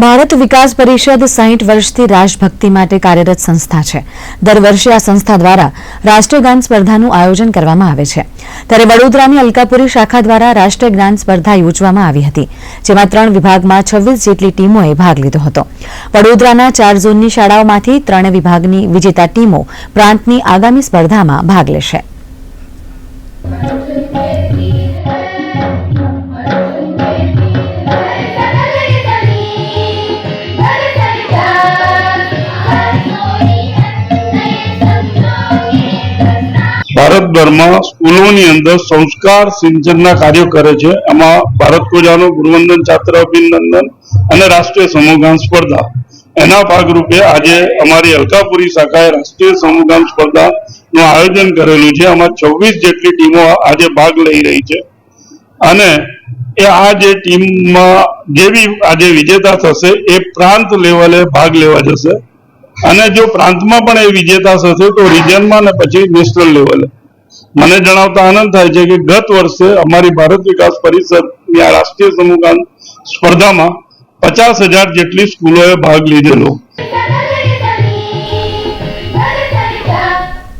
ભારત વિકાસ પરિષદ સાહીઠ વર્ષથી રાષ્ટ્રભક્તિ માટે કાર્યરત સંસ્થા છે. દર વર્ષે આ સંસ્થા દ્વારા રાષ્ટ્રીય ગાન સ્પર્ધાનું આયોજન કરવામાં આવે છે. ત્યારે વડોદરાની અલકાપુરી શાખા દ્વારા રાષ્ટ્રીય ગાન સ્પર્ધા યોજવામાં આવી હતી, જેમાં ત્રણ વિભાગમાં છવ્વીસ જેટલી ટીમોએ ભાગ લીધો હતો. વડોદરાના ચાર ઝોનની શાળાઓમાંથી ત્રણ વિભાગની વિજેતા ટીમો પ્રાંતની આગામી સ્પર્ધામાં ભાગ લેશે. ભારતભરમાં સ્કૂલોની અંદર સંસ્કાર સિંચનના કાર્યો કરે છે. એમાં ભારત કોજાનો ગુરુવંદન, છાત્ર અભિનંદન અને રાષ્ટ્રીય સમૂહગાન સ્પર્ધા. એના ભાગરૂપે આજે અમારી અલકાપુરી શાખાએ રાષ્ટ્રીય સમૂહગાન સ્પર્ધાનું આયોજન કરેલું છે. આમાં છવ્વીસ જેટલી ટીમો આજે ભાગ લઈ રહી છે. અને એ આ જે ટીમમાં જેવી આજે વિજેતા થશે, એ પ્રાંત લેવલે ભાગ લેવા જશે. અને જો પ્રાંતમાં પણ એ વિજેતા થશે, તો રિજનમાં અને પછી નેશનલ લેવલે મને જણાવતા આનંદ થાય છે કે ગત વર્ષે અમારી ભારત વિકાસ પરિષદની આ રાષ્ટ્રીય સમૂહગાન સ્પર્ધામાં પચાસ હજાર જેટલી સ્કૂલોએ ભાગ લીધેલો.